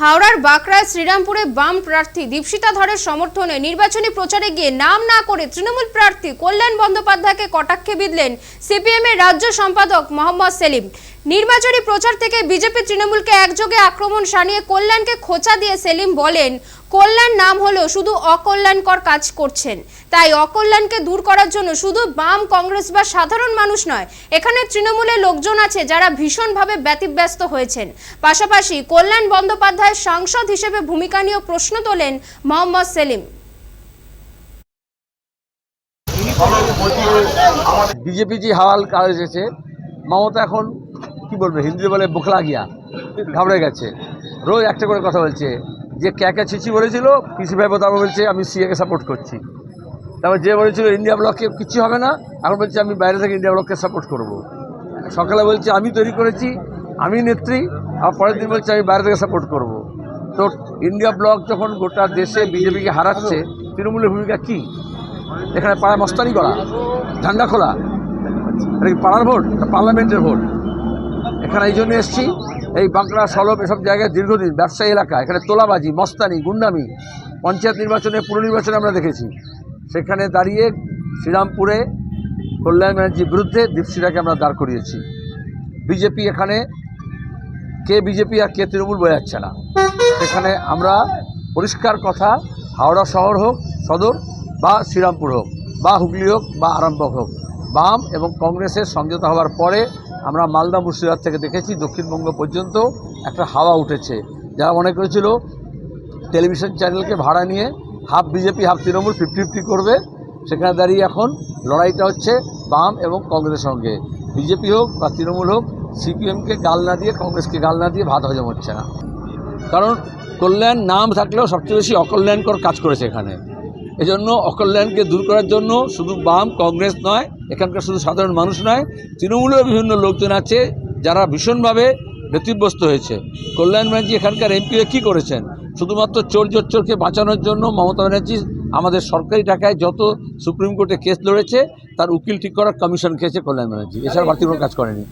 হাওড়ার বাঁকড়ায় শ্রীরামপুরে বাম প্রার্থী দীপশিতা ধরের সমর্থনে নির্বাচনী প্রচারে গিয়ে নাম না করে তৃণমূল প্রার্থী কল্যাণ বন্দ্যোপাধ্যায়কে কটাক্ষে বিঁধলেন সিপিএম এর রাজ্য সম্পাদক মোহাম্মদ সেলিম। নির্বাচনী প্রচার থেকে বিজেপি তৃণমূলকে একযোগে আক্রমণ সানিয়ে কল্যাণকে খোঁচা দিয়ে সেলিম বলেন কল্যাণ নাম হলেও শুধু অকল্যাণকর কাজ করছেন। তাই অকল্যাণকে দূর করার জন্য শুধু বাম কংগ্রেস বা সাধারণ মানুষ নয়, এখানে তৃণমূলের লোকজন আছে যারা ভীষণভাবে ব্যতিব্যস্ত হয়েছেন। পাশাপাশি কল্যাণ বন্দ্যোপাধ্যায় সাংসদ হিসেবে ভূমিকা নিয়েও প্রশ্ন তোলেন মোহাম্মদ সেলিম। বিজেপি যে হাওয়াল কাজ এসেছে, মমতা এখন কি বলবে হিন্দি বলে বোখলা গিয়া, ঘাবড়ে গেছে। রোজ একটা করে কথা বলছে যে ক্যাকে ছিচি বলেছিল, পিসি ভাই তারপর বলছে, আমি সিএকে সাপোর্ট করছি। তারপর যে বলেছিল ইন্ডিয়া ব্লককে কিচ্ছু হবে না। এখন বলছে, আমি বাইরে থেকে ইন্ডিয়া ব্লককে সাপোর্ট করব। সকালে বলছে, আমি তৈরি করেছি, আমি নেত্রী, আর পরের দিন বলছে, আমি বাইরে থেকে সাপোর্ট করব। তো ইন্ডিয়া ব্লক যখন গোটা দেশে বিজেপিকে হারাচ্ছে, তৃণমূলের ভূমিকা কী? এখানে পাড়ায় মস্তানি করা, ঝান্ডা খোলা, এটা কি পাড়ার ভোট পার্লামেন্টের ভোট? এখানে এই জন্য এসছি। এই বাঁকড়া সলভ এসব জায়গায় দীর্ঘদিন ব্যবসায়ী এলাকা, এখানে তোলাবাজি, মস্তানি, গুন্ডামি, পঞ্চায়েত নির্বাচনে, পুর নির্বাচনে আমরা দেখেছি। সেখানে দাঁড়িয়ে শ্রীরামপুরে কল্যাণ ব্যানার্জির বিরুদ্ধে দীপশিরাকে আমরা দাঁড় করিয়েছি। বিজেপি এখানে, কে বিজেপি আর কে তৃণমূল বোঝা যাচ্ছে না। সেখানে আমরা পরিষ্কার কথা, হাওড়া শহর হোক, সদর, বা শ্রীরামপুর হোক, বা হুগলি হোক, বা আরামবাগ হোক, বাম এবং কংগ্রেসের সমঝোতা হওয়ার পরে আমরা মালদা মুর্শিদাবাদ থেকে দেখেছি, দক্ষিণবঙ্গ পর্যন্ত একটা হাওয়া উঠেছে। যারা মনে করেছিল টেলিভিশন চ্যানেলকে ভাড়া নিয়ে half BJP, half Trinamool fifty fifty করবে, সেখানে দাঁড়িয়ে এখন লড়াইটা হচ্ছে বাম এবং কংগ্রেসের সঙ্গে। বিজেপি হোক বা তৃণমূল হোক, সিপিএমকে গাল না দিয়ে, কংগ্রেসকে গাল না দিয়ে ভাত হজম হচ্ছে না। কারণ কল্যাণ নাম থাকলেও সবচেয়ে বেশি অকল্যাণকর কাজ করেছে এখানে। এজন্য অকল্যাণকে দূর করার জন্য শুধু বাম কংগ্রেস নয়, এখানকার শুধু সাধারণ মানুষ নয়, তৃণমূলের বিভিন্ন লোকজন আছে যারা ভীষণভাবে ব্যতিব্যস্ত হয়েছে। কল্যাণ ব্যানার্জি এখানকার এমপি কী করেছেন? শুধুমাত্র চোর জোচ্চোরকে বাঁচানোর জন্য মমতা ব্যানার্জি আমাদের সরকারি টাকায় যত সুপ্রিম কোর্টে কেস লড়েছে, তার উকিল ঠিক করার কমিশন খেয়েছে কল্যাণ ব্যানার্জি। এছাড়া বাড়তি কোনো কাজ করেনি।